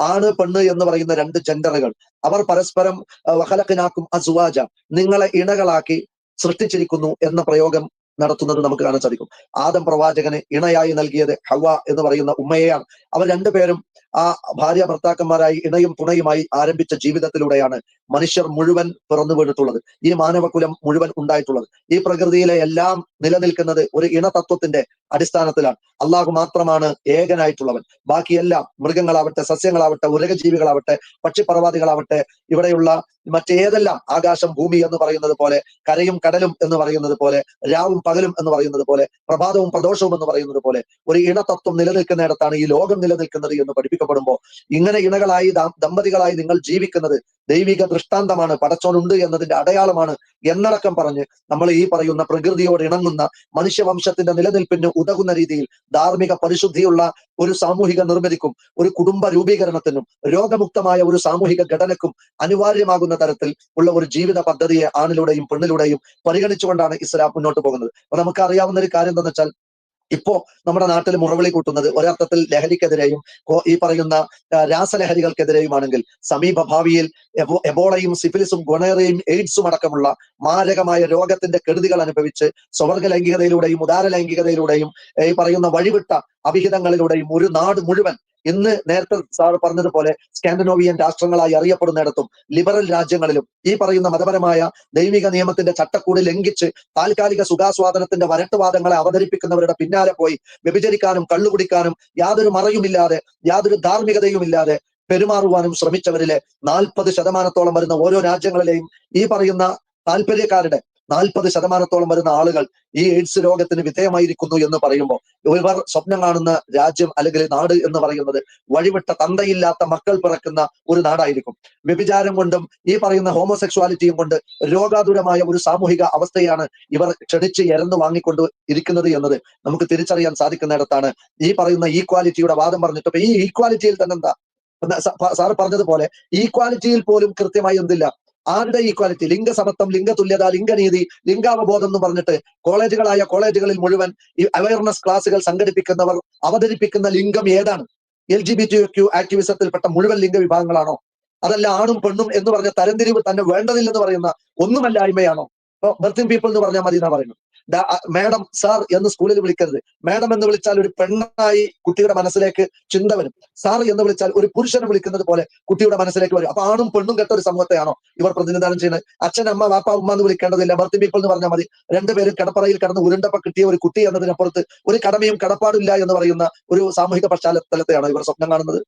ആണ് പെണ്ണ് എന്ന് പറയുന്ന രണ്ട് ജെൻഡറുകൾ അവർ പരസ്പരം വഹലക്കിനാക്കും അസുവാജ. നിങ്ങളെ ഇണകളാക്കി സൃഷ്ടിച്ചിരിക്കുന്നു എന്ന പ്രയോഗം നടത്തുന്നത് നമുക്ക് കാണാൻ സാധിക്കും. ആദം പ്രവാചകന് ഇണയായി നൽകിയത് ഹവ എന്ന് പറയുന്ന ഉമ്മയെയാണ്. അവർ രണ്ടുപേരും ആ ഭാര്യ ഭർത്താക്കന്മാരായി ഇണയും തുണയുമായി ആരംഭിച്ച ജീവിതത്തിലൂടെയാണ് മനുഷ്യർ മുഴുവൻ പിറന്നു വീണിട്ടുള്ളത്. ഈ മാനവകുലം മുഴുവൻ ഉണ്ടായിട്ടുള്ളത്. ഈ പ്രകൃതിയിലെ എല്ലാം നിലനിൽക്കുന്നത് ഒരു ഇണതത്വത്തിന്റെ അടിസ്ഥാനത്തിലാണ്. അള്ളാഹു മാത്രമാണ് ഏകനായിട്ടുള്ളവൻ. ബാക്കിയെല്ലാം മൃഗങ്ങളാവട്ടെ സസ്യങ്ങളാവട്ടെ ഉരകജീവികളാവട്ടെ പക്ഷിപർവാദികളാവട്ടെ ഇവിടെയുള്ള മറ്റേതെല്ലാം ആകാശം ഭൂമി എന്ന് പറയുന്നത് പോലെ കരയും കടലും എന്ന് പറയുന്നത് പോലെ രാവും പകലും എന്ന് പറയുന്നത് പോലെ പ്രഭാതവും പ്രദോഷവും എന്ന് പറയുന്നത് പോലെ ഒരു ഇണതത്വം നിലനിൽക്കുന്നിടത്താണ് ഈ ലോകം നിലനിൽക്കുന്നത് എന്ന് പഠിപ്പിക്കപ്പെടുമ്പോൾ ഇങ്ങനെ ഇണകളായി ദമ്പതികളായി നിങ്ങൾ ജീവിക്കുന്നത് ദൈവിക ദൃഷ്ടാന്തമാണ്. പടച്ചോനുണ്ട് എന്നതിന്റെ അടയാളമാണ് എന്നടക്കം പറഞ്ഞ് നമ്മൾ ഈ പറയുന്ന പ്രകൃതിയോട് ഇണങ്ങുന്ന മനുഷ്യവംശത്തിന്റെ നിലനിൽപ്പിന് ഉതകുന്ന രീതിയിൽ ധാർമ്മിക പരിശുദ്ധിയുള്ള ഒരു സാമൂഹിക നിർമ്മിതിക്കും ഒരു കുടുംബ രൂപീകരണത്തിനും രോഗമുക്തമായ ഒരു സാമൂഹിക ഘടനക്കും അനിവാര്യമാകുന്ന തരത്തിൽ ഉള്ള ഒരു ജീവിത പദ്ധതിയെ ആണിലൂടെയും പെണ്ണിലൂടെയും പരിഗണിച്ചുകൊണ്ടാണ് ഇസ്ലാം മുന്നോട്ട് പോകുന്നത്. അപ്പൊ നമുക്ക് അറിയാവുന്ന ഒരു കാര്യം എന്താണെന്ന് വെച്ചാൽ ഇപ്പോ നമ്മുടെ നാട്ടിൽ മുറവിളി കൂട്ടുന്നത് ഒരർത്ഥത്തിൽ ലഹരിക്കെതിരെയും ഈ പറയുന്ന രാസലഹരികൾക്കെതിരെയുമാണെങ്കിൽ സമീപ ഭാവിയിൽ എബോളയും സിഫിലിസും ഗുണേറയും എയ്ഡ്സും അടക്കമുള്ള മാരകമായ രോഗത്തിന്റെ കെടുതികൾ അനുഭവിച്ച് സ്വർഗ ലൈംഗികതയിലൂടെയും ഉദാര ലൈംഗികതയിലൂടെയും ഈ പറയുന്ന വഴിവിട്ട അഭിഹിതങ്ങളിലൂടെയും ഒരു നാട് മുഴുവൻ ഇന്ന് നേരത്തെ സാർ പറഞ്ഞതുപോലെ സ്കാൻഡനോവിയൻ രാഷ്ട്രങ്ങളായി അറിയപ്പെടുന്നിടത്തും ലിബറൽ രാജ്യങ്ങളിലും ഈ പറയുന്ന മതപരമായ ദൈവിക നിയമത്തിന്റെ ചട്ടക്കൂട് ലംഘിച്ച് താൽക്കാലിക സുഖാസ്വാദനത്തിന്റെ വരട്ടുവാദങ്ങളെ അവതരിപ്പിക്കുന്നവരുടെ പിന്നാലെ പോയി വ്യഭിചരിക്കാനും കള്ളുകുടിക്കാനും യാതൊരു മറയുമില്ലാതെ യാതൊരു ധാർമ്മികതയും ഇല്ലാതെ പെരുമാറുവാനും ശ്രമിച്ചവരിലെ നാൽപ്പത് ശതമാനത്തോളം വരുന്ന ഓരോ രാജ്യങ്ങളിലെയും ഈ പറയുന്ന താല്പര്യക്കാരുടെ നാൽപ്പത് ശതമാനത്തോളം വരുന്ന ആളുകൾ ഈ എയ്ഡ്സ് രോഗത്തിന് വിധേയമായിരിക്കുന്നു എന്ന് പറയുമ്പോൾ ഇവർ സ്വപ്നം കാണുന്ന രാജ്യം അല്ലെങ്കിൽ നാട് എന്ന് പറയുന്നത് വഴിവിട്ട തന്തയില്ലാത്ത മക്കൾ പിറക്കുന്ന ഒരു നാടായിരിക്കും. വ്യഭിചാരം കൊണ്ടും ഈ പറയുന്ന ഹോമോസെക്സ്വാലിറ്റിയും കൊണ്ട് രോഗാതുരമായ ഒരു സാമൂഹിക അവസ്ഥയാണ് ഇവർ ക്ഷണിച്ച് എരന്ന് വാങ്ങിക്കൊണ്ട് ഇരിക്കുന്നത് എന്നത് നമുക്ക് തിരിച്ചറിയാൻ സാധിക്കുന്നിടത്താണ് ഈ പറയുന്ന ഈക്വാലിറ്റിയുടെ വാദം പറഞ്ഞിട്ട്. ഈ ഈക്വാലിറ്റിയിൽ തന്നെ എന്താ? സാറ് പറഞ്ഞതുപോലെ ഈക്വാലിറ്റിയിൽ പോലും കൃത്യമായി എന്തില്ല? ആരുടെ ഈക്വാലിറ്റി ലിംഗസമത്വം ലിംഗതുല്യത ലിംഗനീതി ലിംഗാവബോധം എന്ന് പറഞ്ഞിട്ട് കോളേജുകളായ കോളേജുകളിൽ മുഴുവൻ ഈ അവയർനെസ് ക്ലാസുകൾ സംഘടിപ്പിക്കുന്നവർ അവതരിപ്പിക്കുന്ന ലിംഗം ഏതാണ്? എൽ ജി ബി ടി ആക്ടിവിസത്തിൽപ്പെട്ട മുഴുവൻ ലിംഗ വിഭാഗങ്ങളാണോ? അതല്ല ആണും പെണ്ണും എന്ന് പറഞ്ഞ തരംതിരിവ് തന്നെ വേണ്ടതില്ലെന്ന് പറയുന്ന ഒന്നുമല്ലായ്മയാണോ? ഇപ്പൊ ബർത്തിങ് പീപ്പിൾ എന്ന് പറഞ്ഞാൽ മതി എന്നാ പറയുന്നത്. മാഡം സാർ എന്ന് സ്കൂളിൽ വിളിക്കരുത്. മാഡം എന്ന് വിളിച്ചാൽ ഒരു പെണ്ണായി കുട്ടിയുടെ മനസ്സിലേക്ക് ചിന്ത വരും. സാർ എന്ന് വിളിച്ചാൽ ഒരു പുരുഷനെ വിളിക്കുന്നത് പോലെ കുട്ടിയുടെ മനസ്സിലേക്ക് വരും. അപ്പൊ ആണും പെണ്ണും കെട്ട ഒരു സമൂഹത്തെയാണോ ഇവർ പ്രതിനിധാനം ചെയ്യുന്നത്? അച്ഛൻ അമ്മ വാപ്പ ഉമ്മ എന്ന് വിളിക്കേണ്ടതില്ല. ബർത്തിങ് പീപ്പിൾ എന്ന് പറഞ്ഞാൽ മതി. രണ്ടുപേരും കടപ്പറയിൽ കടന്ന് ഉരുണ്ടപ്പ കിട്ടിയ ഒരു കുട്ടി എന്നതിനപ്പുറത്ത് ഒരു കടമയും കടപ്പാടില്ല എന്ന് പറയുന്ന ഒരു സാമൂഹിക പശ്ചാത്തലത്തെയാണോ ഇവർ സ്വപ്നം കാണുന്നത്?